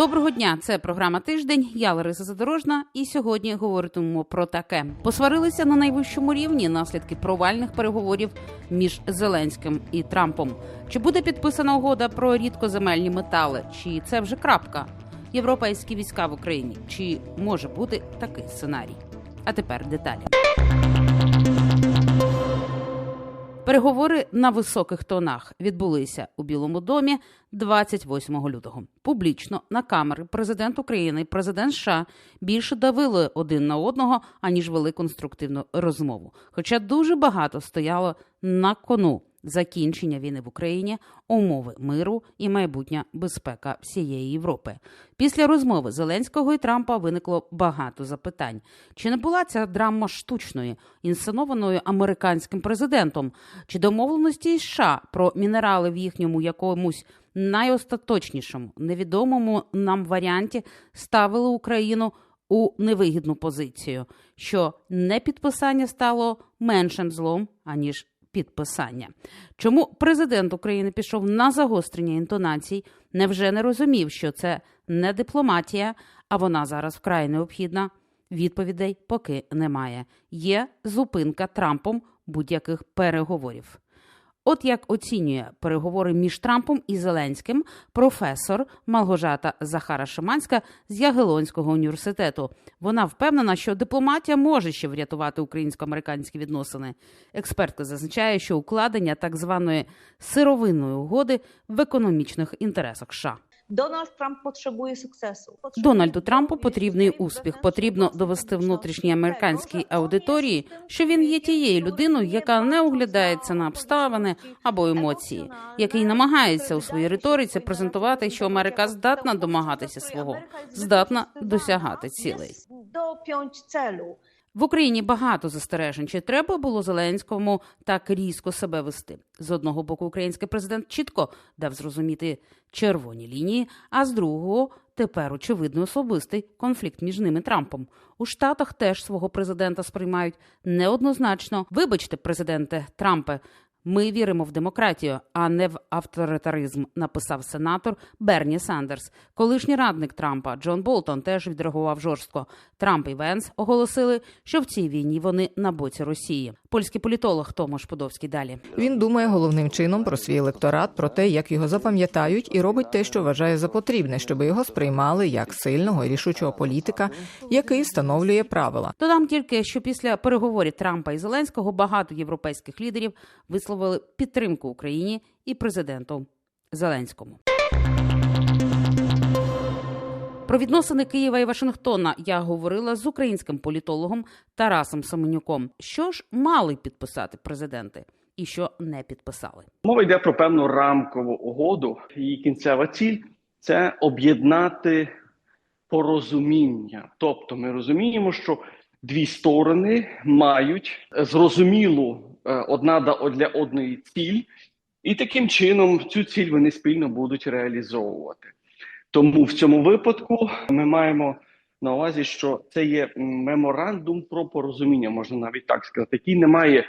Доброго дня, це програма Тиждень. Я Лариса Задорожна, і сьогодні говоритимемо про таке: посварилися на найвищому рівні наслідки провальних переговорів між Зеленським і Трампом. Чи буде підписана угода про рідкоземельні метали? Чи це вже крапка? Європейські війська в Україні? Чи може бути такий сценарій? А тепер деталі. Переговори на високих тонах відбулися у Білому домі 28 лютого. Публічно на камери президент України і президент США більше давили один на одного, аніж вели конструктивну розмову. Хоча дуже багато стояло на кону закінчення війни в Україні, умови миру і майбутня безпека всієї Європи. Після розмови Зеленського і Трампа виникло багато запитань. Чи не була ця драма штучною, інсценованою американським президентом? Чи домовленості США про мінерали в їхньому якомусь найостаточнішому невідомому нам варіанті ставили Україну у невигідну позицію, що непідписання стало меншим злом аніж підписання. Чому президент України пішов на загострення інтонацій? Невже не розумів, що це не дипломатія, а вона зараз вкрай необхідна? Відповідей поки немає. Є зупинка Трампом будь-яких переговорів. От як оцінює переговори між Трампом і Зеленським професор Малгожата Захара Шиманська з Ягелонського університету. Вона впевнена, що дипломатія може ще врятувати українсько-американські відносини. Експертка зазначає, що укладення так званої сировинної угоди в економічних інтересах США. Дональд Трамп потребує суксесу. Дональду Трампу потрібний успіх. Потрібно довести внутрішній американській аудиторії, що він є тією людиною, яка не оглядається на обставини або емоції, який намагається у своїй риториці презентувати, що Америка здатна домагатися свого, здатна досягати цілей. Dopiąć celu. В Україні багато застережень. Чи треба було Зеленському так різко себе вести? З одного боку, український президент чітко дав зрозуміти червоні лінії, а з другого тепер очевидно особистий конфлікт між ними Трампом. У Штатах теж свого президента сприймають неоднозначно. Вибачте, президенте Трампе. Ми віримо в демократію, а не в авторитаризм, написав сенатор Берні Сандерс. Колишній радник Трампа Джон Болтон теж відреагував жорстко. Трамп і Венс оголосили, що в цій війні вони на боці Росії. Польський політолог Томаш Подовський далі. Він думає головним чином про свій електорат, про те, як його запам'ятають, і робить те, що вважає за потрібне, щоб його сприймали як сильного і рішучого політика, який встановлює правила. Додам тільки, що після переговорів Трампа і Зеленського багато європейських лідерів висловили підтримку Україні і президенту Зеленському. Про відносини Києва і Вашингтона я говорила з українським політологом Тарасом Семенюком. Що ж мали підписати президенти, і що не підписали? Мова йде про певну рамкову угоду. Її кінцева ціль це об'єднати порозуміння. Тобто, ми розуміємо, що дві сторони мають зрозумілу е, одна для одної ціль, і таким чином цю ціль вони спільно будуть реалізовувати. Тому в цьому випадку ми маємо на увазі, що це є меморандум про порозуміння, можна навіть так сказати, який не має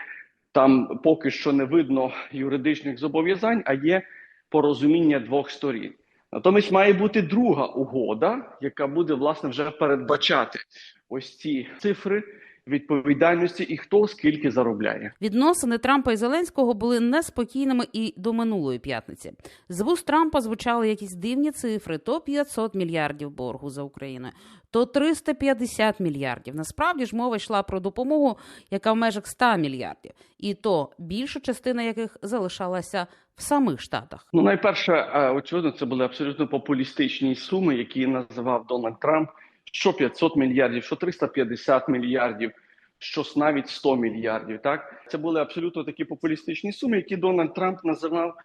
там поки що не видно юридичних зобов'язань, а є порозуміння двох сторін. Натомість має бути друга угода, яка буде власне вже передбачати ось ці цифри відповідальності і хто скільки заробляє. Відносини Трампа і Зеленського були неспокійними і до минулої п'ятниці. З вуст Трампа звучали якісь дивні цифри: то 500 мільярдів боргу за Україною, то 350 мільярдів. Насправді ж мова йшла про допомогу, яка в межах 100 мільярдів, і то більша частина яких залишалася в самих штатах. Ну, найперше, е, очевидно, це були абсолютно популістичні суми, які називав Дональд Трамп. Що 500 мільярдів, що 350 мільярдів, що навіть 100 мільярдів. Так це були абсолютно такі популістичні суми, які Дональд Трамп називав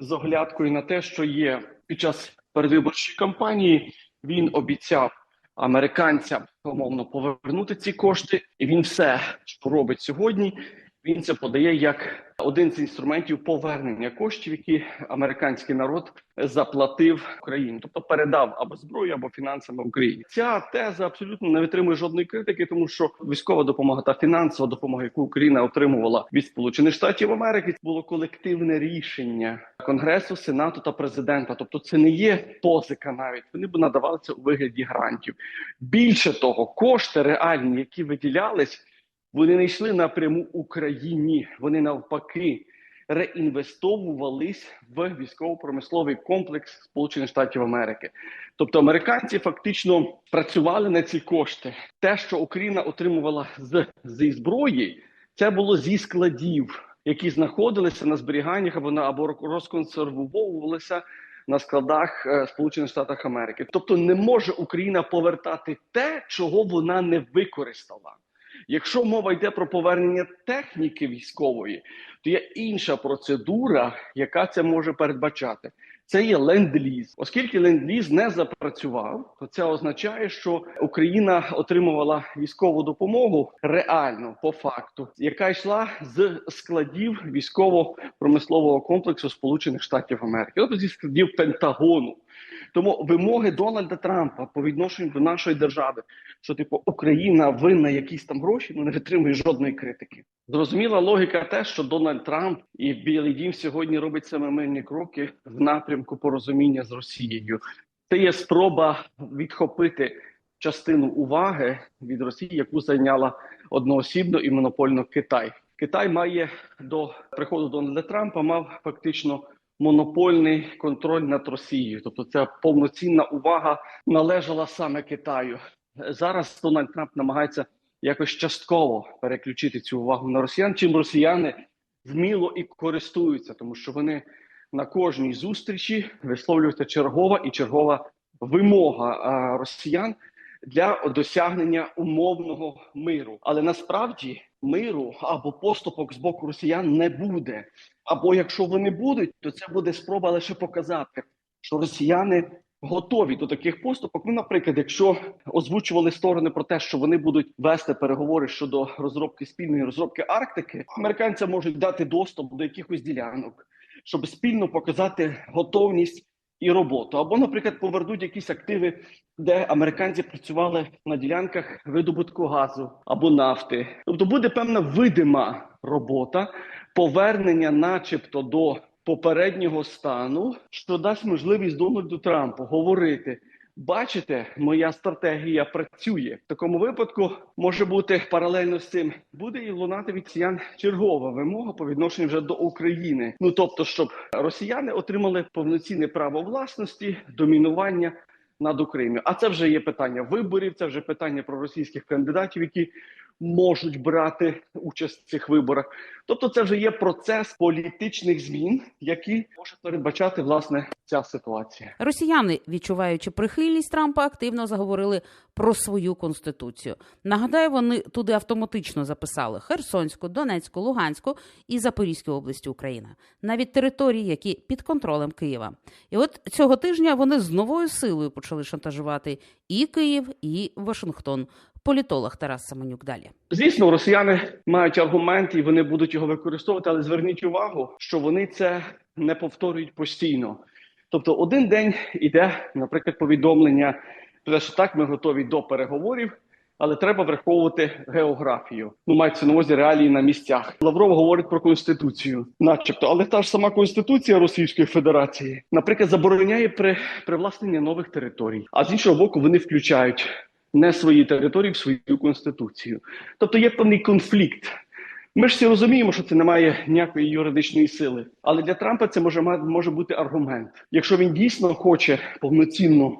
з оглядкою на те, що є під час передвиборчої кампанії. Він обіцяв американцям умовно повернути ці кошти, і він все, що робить сьогодні, він це подає як один з інструментів повернення коштів, які американський народ заплатив Україні, тобто передав або зброю, або фінансами Україні. Ця теза абсолютно не витримує жодної критики, тому що військова допомога та фінансова допомога, яку Україна отримувала від Сполучених Штатів Америки, було колективне рішення Конгресу, Сенату та президента. Тобто, це не є позика навіть. Вони б надавали це у вигляді грантів. Більше того, кошти реальні, які виділялись, вони не йшли напряму Україні. Вони навпаки реінвестовувались в військово-промисловий комплекс Сполучених Штатів Америки. Тобто американці фактично працювали на ці кошти. Те, що Україна отримувала з зі зброї, це було зі складів, які знаходилися на зберіганнях або на або розконсервовувалися на складах е, Сполучених Штатів Америки. Тобто, не може Україна повертати те, чого вона не використала. Якщо мова йде про повернення техніки військової, то є інша процедура, яка це може передбачати. Це є ленд-ліз. Оскільки ленд-ліз не запрацював, то це означає, що Україна отримувала військову допомогу реально по факту, яка йшла з складів військово-промислового комплексу Сполучених Штатів Америки, тобто зі складів Пентагону. Тому вимоги Дональда Трампа по відношенню до нашої держави, що типу Україна винна якісь там гроші, ну не витримує жодної критики. Зрозуміла логіка, те, що Дональд Трамп і Білий Дім сьогодні робить семимильні кроки в напрямку порозуміння з Росією. Це є спроба відхопити частину уваги від Росії, яку зайняла одноосібно і монопольно Китай. Китай має до приходу Дональда Трампа мав фактично монопольний контроль над Росією, тобто ця повноцінна увага належала саме Китаю. Зараз Дональд Трамп намагається якось частково переключити цю увагу на росіян, чим росіяни вміло і користуються, тому що вони на кожній зустрічі висловлюється чергова і чергова вимога росіян для досягнення умовного миру. Але насправді миру або поступок з боку росіян не буде. Або якщо вони будуть, то це буде спроба лише показати, що росіяни готові до таких поступок. Ну, наприклад, якщо озвучували сторони про те, що вони будуть вести переговори щодо розробки спільної розробки Арктики, американцям можуть дати доступ до якихось ділянок, щоб спільно показати готовність і роботу. Або, наприклад, повернуть якісь активи, де американці працювали на ділянках видобутку газу або нафти. Тобто буде певна видима робота повернення, начебто, до попереднього стану, що дасть можливість Дональду Трампу говорити. Бачите, моя стратегія працює в такому випадку. Може бути паралельно з цим буде і лунати від росіян чергова вимога по відношенню вже до України. Ну тобто, щоб росіяни отримали повноцінне право власності, домінування над Україною. А це вже є питання виборів. Це вже питання про російських кандидатів, які можуть брати участь в цих виборах. Тобто, це вже є процес політичних змін, які може передбачати власне ця ситуація. Росіяни, відчуваючи прихильність Трампа, активно заговорили про свою конституцію. Нагадаю, вони туди автоматично записали Херсонську, Донецьку, Луганську і Запорізьку області України, навіть території, які під контролем Києва. І от цього тижня вони з новою силою почали шантажувати і Київ, і Вашингтон. Політолог Тарас Семенюк далі. Звісно, росіяни мають аргумент і вони будуть його використовувати, але зверніть увагу, що вони це не повторюють постійно. Тобто, один день іде, наприклад, повідомлення про те, що так, ми готові до переговорів, але треба враховувати географію. Ну, мається на увазі реалії на місцях. Лавров говорить про конституцію, начебто, але та ж сама конституція Російської Федерації, наприклад, забороняє при привласнення нових територій. А з іншого боку, вони включають не свої території в свою конституцію. Тобто є певний конфлікт. Ми ж всі розуміємо, що це не має ніякої юридичної сили, але для Трампа це може може бути аргумент. Якщо він дійсно хоче повноцінно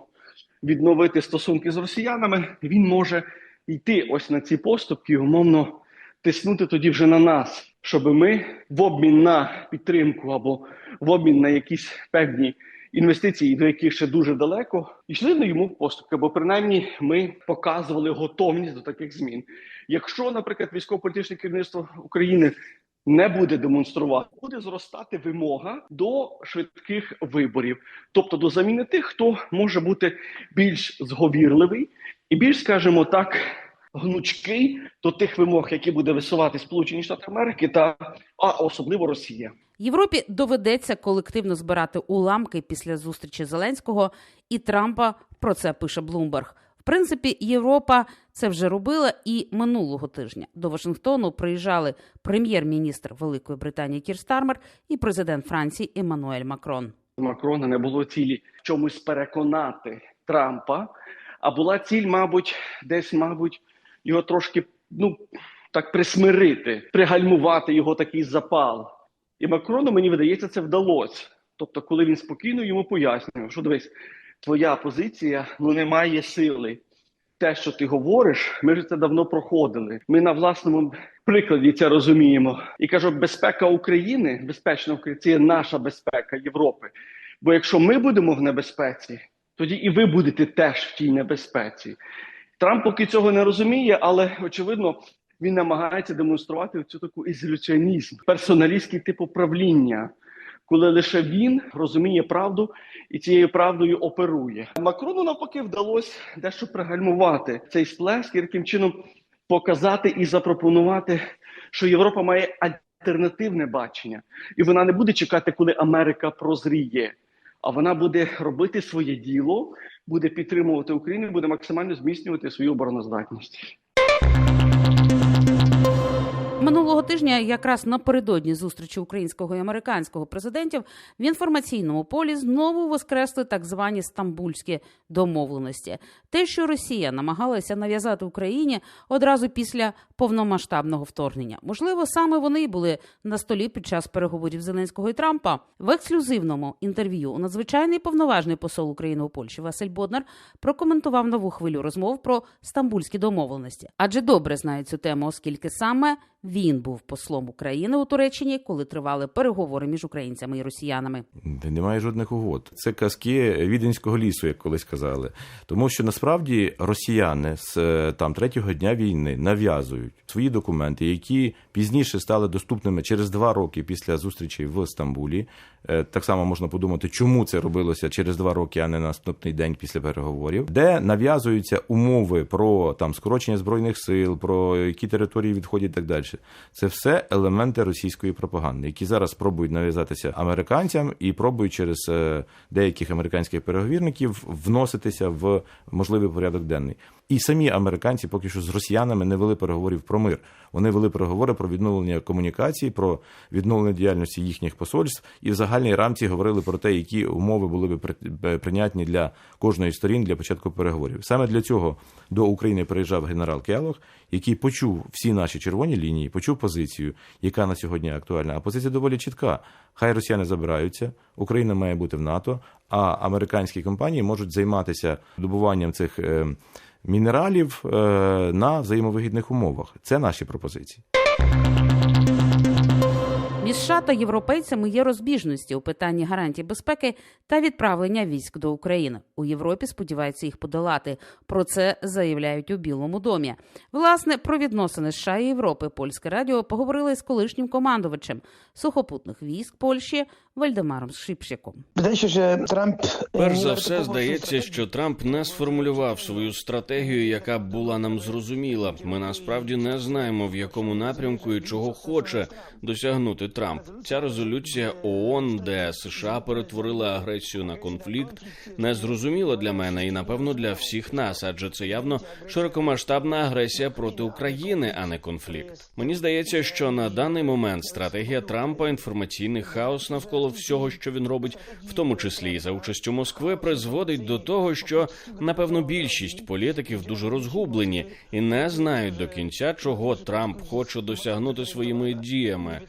відновити стосунки з росіянами, він може йти ось на ці поступки, умовно тиснути тоді вже на нас, щоб ми в обмін на підтримку або в обмін на якісь певні інвестиції, до яких ще дуже далеко, йшли на йому поступки, бо принаймні ми показували готовність до таких змін. Якщо, наприклад, військово-політичне керівництво України не буде демонструвати, буде зростати вимога до швидких виборів, тобто до заміни тих, хто може бути більш зговірливий і більш, скажімо так. Гнучкий до тих вимог, які буде висувати Сполучені Штати Америки, та а особливо Росія. Європі доведеться колективно збирати уламки після зустрічі Зеленського і Трампа. Про це пише Блумберг. В принципі, Європа це вже робила і минулого тижня. До Вашингтону приїжджали прем'єр-міністр Великої Британії Кір Стармер і президент Франції Еммануель Макрон. Макрона не було цілі чомусь переконати Трампа, а була ціль, мабуть, десь, мабуть, його трошки ну так присмирити, пригальмувати його такий запал. І Макрону, мені видається, це вдалося. Тобто, коли він спокійно йому пояснював, що дивись, твоя позиція ну не має сили. Те, що ти говориш, ми вже це давно проходили. Ми на власному прикладі це розуміємо. І кажу, безпека України, безпечна Україна, це є наша безпека Європи. Бо якщо ми будемо в небезпеці, тоді і ви будете теж в тій небезпеці. Трамп поки цього не розуміє, але очевидно він намагається демонструвати цю таку ізоляціонізм, персоналістський тип управління, коли лише він розуміє правду і цією правдою оперує. Макрону навпаки вдалося дещо пригальмувати цей сплеск і таким чином показати і запропонувати, що Європа має альтернативне бачення, і вона не буде чекати, коли Америка прозріє. А вона буде робити своє діло, буде підтримувати Україну, буде максимально зміцнювати свою обороноздатність. Минулого тижня, якраз напередодні зустрічі українського і американського президентів, в інформаційному полі знову воскресли так звані стамбульські домовленості. Те, що Росія намагалася нав'язати Україні одразу після повномасштабного вторгнення. Можливо, саме вони були на столі під час переговорів Зеленського і Трампа. В ексклюзивному інтерв'ю надзвичайний повноважний посол України у Польщі Василь Боднар прокоментував нову хвилю розмов про стамбульські домовленості, адже добре знає цю тему, оскільки саме він був послом України у Туреччині, коли тривали переговори між українцями і росіянами. Немає жодних угод. Це казки віденського лісу, як колись казали. Тому що насправді росіяни з е, там третього дня війни нав'язують свої документи, які пізніше стали доступними через два роки після зустрічі в Стамбулі. Е, Так само можна подумати, чому це робилося через два роки, а не наступний день після переговорів, де нав'язуються умови про там скорочення збройних сил, про які території відходять і так далі. Це все елементи російської пропаганди, які зараз пробують нав'язатися американцям і пробують через е, деяких американських переговірників вноситися в можливий порядок денний. І самі американці поки що з росіянами не вели переговорів про мир. Вони вели переговори про відновлення комунікації, про відновлення діяльності їхніх посольств, і в загальній рамці говорили про те, які умови були б при- прийнятні для кожної сторін для початку переговорів. Саме для цього до України приїжджав генерал Келох, який почув всі наші червоні лінії, почув позицію, яка на сьогодні актуальна. А позиція доволі чітка. Хай росіяни забираються, Україна має бути в НАТО, а американські компанії можуть займатися добуванням цих. Мінералів е, на взаємовигідних умовах це наші пропозиції. Між США та європейцями є розбіжності у питанні гарантій безпеки та відправлення військ до України. У Європі сподіваються їх подолати. Про це заявляють у Білому домі. Власне, про відносини США і Європи польське радіо поговорили з колишнім командувачем сухопутних військ Польщі Вальдемаром Шипшиком. Że Перш за все, здається, що Трамп не сформулював свою стратегію, яка б була нам зрозуміла. Ми насправді не знаємо, в якому напрямку і чого хоче досягнути Трамп. Ця резолюція ООН, де США перетворили агресію на конфлікт, не зрозуміла для мене і напевно для всіх нас, адже це явно широкомасштабна агресія проти України, а не конфлікт. Мені здається, що на даний момент стратегія Трампа інформаційний хаос навколо всього, що він робить, в тому числі і за участю Москви, призводить до того, що напевно більшість політиків дуже розгублені і не знають до кінця, чого Трамп хоче досягнути своїми діями.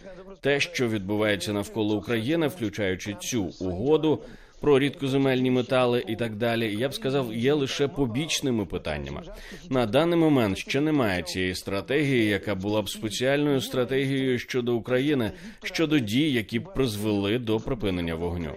Те, що відбувається навколо України, включаючи цю угоду. Про рідкоземельні метали і так далі, я б сказав, є лише побічними питаннями. На даний момент ще немає цієї стратегії, яка була б спеціальною стратегією щодо України, щодо дій, які б призвели до припинення вогню.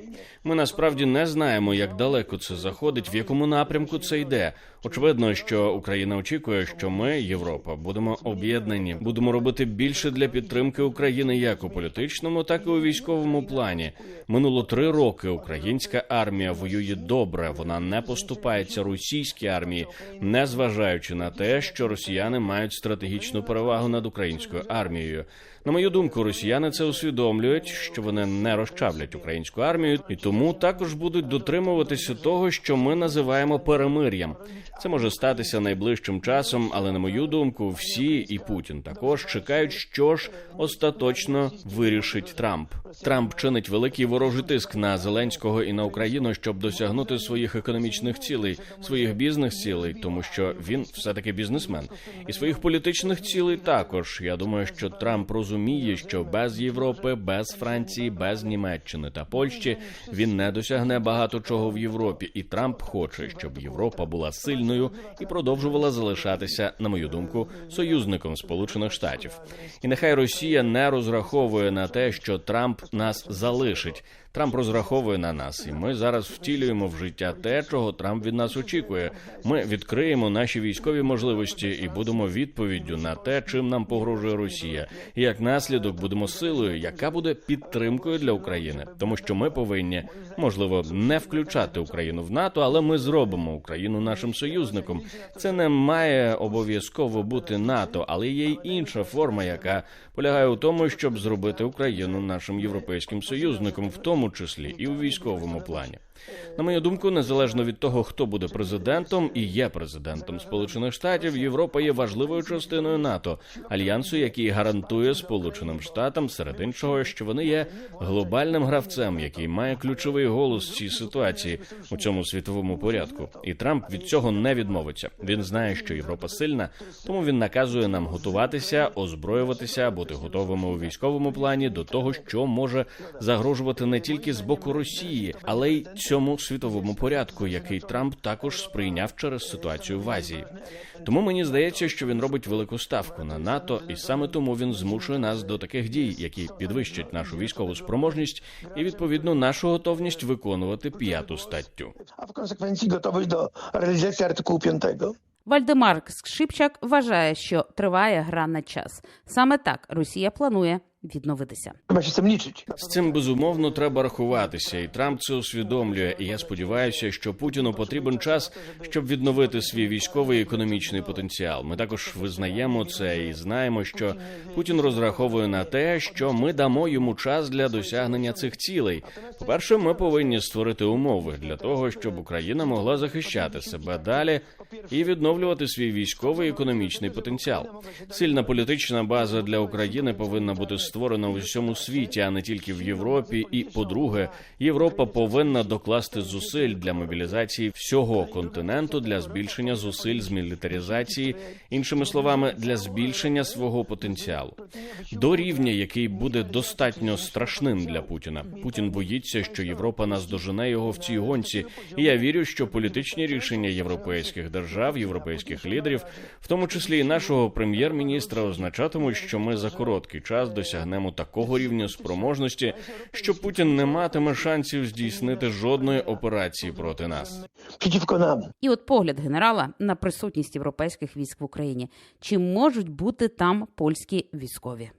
Ми насправді не знаємо, як далеко це заходить, в якому напрямку це йде. Очевидно, що Україна очікує, що ми, Європа, будемо об'єднані, будемо робити більше для підтримки України як у політичному, так і у військовому плані. Минуло три роки. Українська армія воює добре. Вона не поступається російській армії, не зважаючи на те, що росіяни мають стратегічну перевагу над українською армією. На мою думку, росіяни це усвідомлюють, що вони не розчавлять українську армію, і тому також будуть дотримуватися того, що ми називаємо перемир'ям. Це може статися найближчим часом, але на мою думку, всі і Путін також чекають, що ж остаточно вирішить Трамп. Трамп чинить великий ворожий тиск на Зеленського і на Україну, щоб досягнути своїх економічних цілей, своїх бізнес-цілей, тому що він все таки бізнесмен, і своїх політичних цілей також. Я думаю, що Трамп розуміє, що без Європи, без Франції, без Німеччини та Польщі він не досягне багато чого в Європі, і Трамп хоче, щоб Європа була сильною і продовжувала залишатися, на мою думку, союзником Сполучених Штатів. І нехай Росія не розраховує на те, що Трамп нас залишить. Трамп розраховує на нас, і ми зараз втілюємо в життя те, чого Трамп від нас очікує. Ми відкриємо наші військові можливості і будемо відповіддю на те, чим нам погрожує Росія. І як наслідок будемо силою, яка буде підтримкою для України, тому що ми повинні можливо не включати Україну в НАТО, але ми зробимо Україну нашим союзником. Це не має обов'язково бути НАТО, але є й інша форма, яка полягає у тому, щоб зробити Україну нашим європейським союзником, в тому числі і у військовому плані. На мою думку, незалежно від того, хто буде президентом і є президентом Сполучених Штатів, Європа є важливою частиною НАТО, альянсу, який гарантує Сполученим Штатам серед іншого, що вони є глобальним гравцем, який має ключовий голос в цій ситуації у цьому світовому порядку. І Трамп від цього не відмовиться. Він знає, що Європа сильна, тому він наказує нам готуватися, озброюватися, бути готовими у військовому плані до того, що може загрожувати не тільки з боку Росії, але й цьому світовому порядку, який Трамп також сприйняв через ситуацію в Азії. Тому мені здається, що він робить велику ставку на НАТО, і саме тому він змушує нас до таких дій, які підвищать нашу військову спроможність і відповідно нашу готовність виконувати п'яту статтю. a w konsekwencji gotowość do realizacji artykułu 5. Вальдемар Скшипчак вважає, що триває гра на час. Саме так Росія планує відновитися. З цим безумовно треба рахуватися, і Трамп це усвідомлює. І я сподіваюся, що Путіну потрібен час, щоб відновити свій військовий і економічний потенціал. Ми також визнаємо це і знаємо, що Путін розраховує на те, що ми дамо йому час для досягнення цих цілей. По перше, ми повинні створити умови для того, щоб Україна могла захищати себе далі і відновлювати свій військовий і економічний потенціал. Сильна політична база для України повинна бути створена в усьому світі, а не тільки в Європі. І по-друге, Європа повинна докласти зусиль для мобілізації всього континенту для збільшення зусиль з мілітаризації, іншими словами, для збільшення свого потенціалу до рівня, який буде достатньо страшним для Путіна. Путін боїться, що Європа наздожене його в цій гонці, і я вірю, що політичні рішення європейських держав, європейських лідерів, в тому числі і нашого прем'єр-міністра, означатимуть, що ми за короткий час досягнемо такого рівня спроможності, що Путін не матиме шансів здійснити жодної операції проти нас. Przeciwko. І от погляд генерала на присутність європейських військ в Україні. Чи можуть бути там польські військові?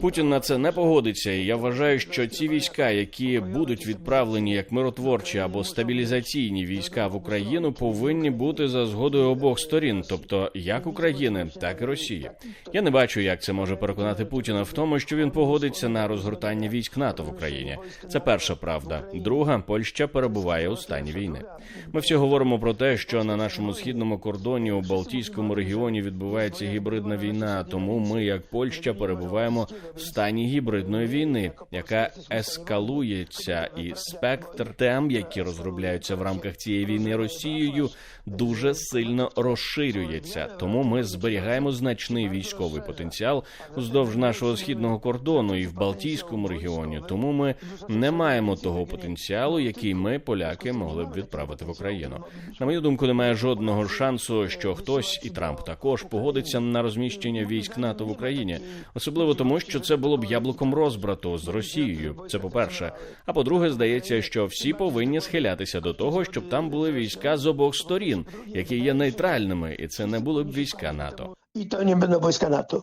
Путін на це не погодиться, і я вважаю, що ці війська, які будуть відправлені як миротворчі або стабілізаційні війська в Україну, повинні бути за згодою обох сторін, тобто як України, так і Росії. Я не бачу, як це може переконати Путіна в тому, що він погодиться на розгортання військ НАТО в Україні. Це перша правда. Друга Польща перебуває у стані війни. Ми всі говоримо про те, що на нашому східному кордоні у Балтійському регіоні відбувається гібридна війна. Тому ми, як Польща, перебуваємо в стані гібридної війни, яка ескалується, і спектр тем, які розробляються в рамках цієї війни Росією, дуже сильно розширюється. Тому ми зберігаємо значний військовий потенціал вздовж нашого східного кордону і в Балтійському регіоні. Тому ми не маємо того потенціалу, який ми, поляки, могли б відправити в Україну. На мою думку, немає жодного шансу, що хтось і Трамп також погодиться на розміщення військ НАТО в Україні, особливо тому, що це було б яблуком розбрату з Росією. Це по перше. А по-друге, здається, що всі повинні схилятися до того, щоб там були війська з обох сторін, які є нейтральними, і це не були б війська НАТО. I to nie będą wojska NATO.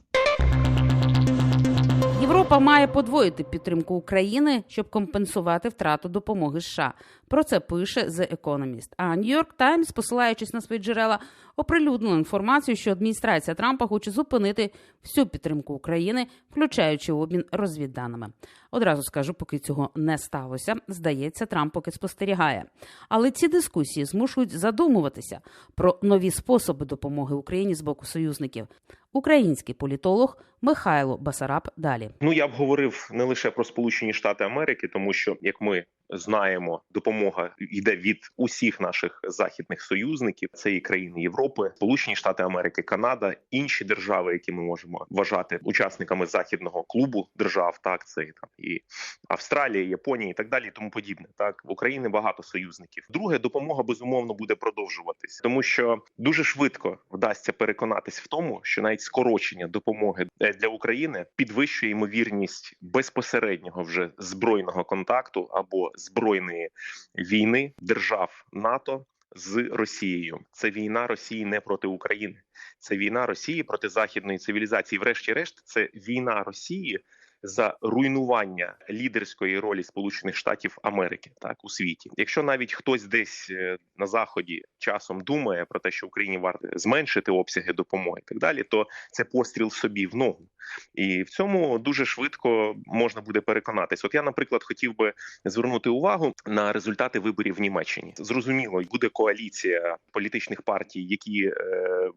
Європа має подвоїти підтримку України, щоб компенсувати втрату допомоги США. Про це пише The Economist. А York Times, посилаючись на свої джерела, оприлюднила інформацію, що адміністрація Трампа хоче зупинити всю підтримку України, включаючи обмін розвідданими. Одразу скажу, поки цього не сталося. Здається, Трамп поки спостерігає. Але ці дискусії змушують задумуватися про нові способи допомоги Україні з боку союзників. Український політолог Михайло Басараб далі. Ну я б говорив не лише про Сполучені Штати Америки, тому що як ми знаємо, допомога йде від усіх наших західних союзників. Це і країни Європи, Сполучені Штати Америки, Канада, інші держави, які ми можемо вважати учасниками західного клубу держав. Так це і там і Австралія, Японія і так далі, і тому подібне. Так в Україні багато союзників. Друге, допомога безумовно буде продовжуватись, тому що дуже швидко вдасться переконатись в тому, що навіть скорочення допомоги е, для України підвищує ймовірність безпосереднього вже збройного контакту або збройної війни держав НАТО з Росією. Це війна Росії не проти України, це війна Росії проти західної цивілізації. Врешті-решт, це війна Росії. За руйнування лідерської ролі Сполучених Штатів Америки так у світі, якщо навіть хтось десь е, на заході часом думає про те, що Україні варто зменшити обсяги допомоги, і так далі, то це постріл собі в ногу, і в цьому дуже швидко можна буде переконатись. От я, наприклад, хотів би звернути увагу на результати виборів в Німеччині. Зрозуміло, буде коаліція політичних партій, які е,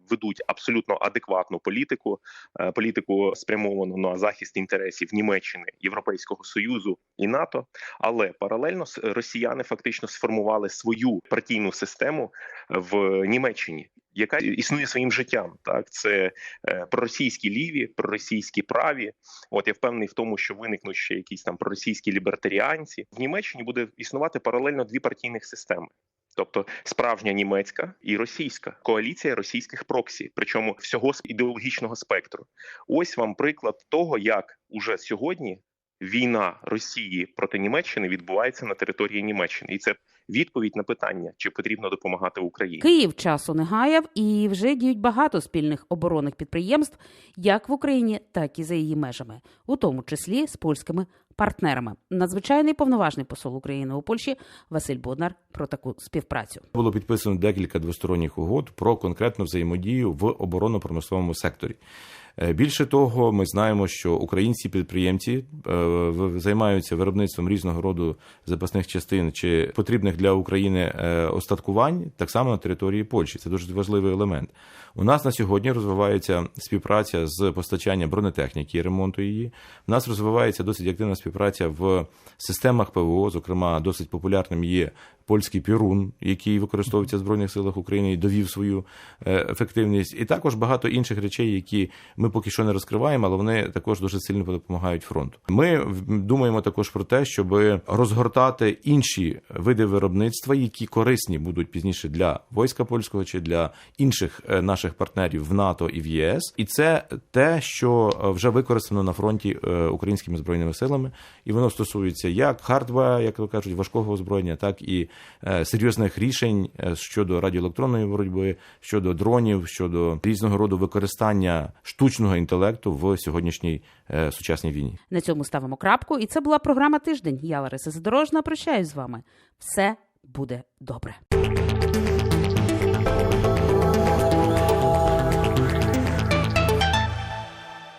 ведуть абсолютно адекватну політику, е, політику спрямовану на захист інтересів Німеччини, Європейського союзу і НАТО. Але паралельно росіяни фактично сформували свою партійну систему в Німеччині. Яка існує своїм життям, так це е, проросійські ліві, проросійські праві. От я впевнений в тому, що виникнуть ще якісь там проросійські лібертаріанці. В Німеччині буде існувати паралельно дві партійних системи. Тобто справжня німецька і російська коаліція російських проксі, причому всього ідеологічного спектру. Ось вам приклад того, як уже сьогодні війна Росії проти Німеччини відбувається на території Німеччини, і це відповідь на питання, чи потрібно допомагати Україні. Київ часу не гаяв і вже діють багато спільних оборонних підприємств, як в Україні, так і за її межами, у тому числі з польськими партнерами. Надзвичайний повноважний посол України у Польщі Василь Боднар про таку співпрацю. Було підписано декілька двосторонніх угод про конкретну взаємодію в оборонно-промисловому секторі. Е, Більше того, ми знаємо, що українські підприємці е, займаються виробництвом різного роду запасних частин чи потрібних для України е, остаткувань так само на території Польщі. Це дуже важливий елемент. У нас на сьогодні розвивається співпраця з постачанням бронетехніки і ремонту її. У нас розвивається досить активна співпраця в системах ПВО. Зокрема, досить популярним є польський пірун, який використовується в збройних силах України і довів свою е, ефективність, і також багато інших речей, які ми поки що не розкриваємо, але вони також дуже сильно допомагають фронту. Ми думаємо також про те, щоб розгортати інші види виробництва, які корисні будуть пізніше для війська польського чи для інших е, наших партнерів в НАТО і в ЄС. І це те, що е, вже використано на фронті е, українськими збройними силами, і воно стосується як хардвера, як то кажуть, важкого озброєння, так і е, серйозних рішень щодо радіоелектронної боротьби, щодо дронів, щодо різного роду використання штучного інтелекту в сьогоднішній сучасній війні. На цьому ставимо крапку. І це була програма Тиждень. Я Лариса Задорожна. Прощаюсь з вами. Все буде добре.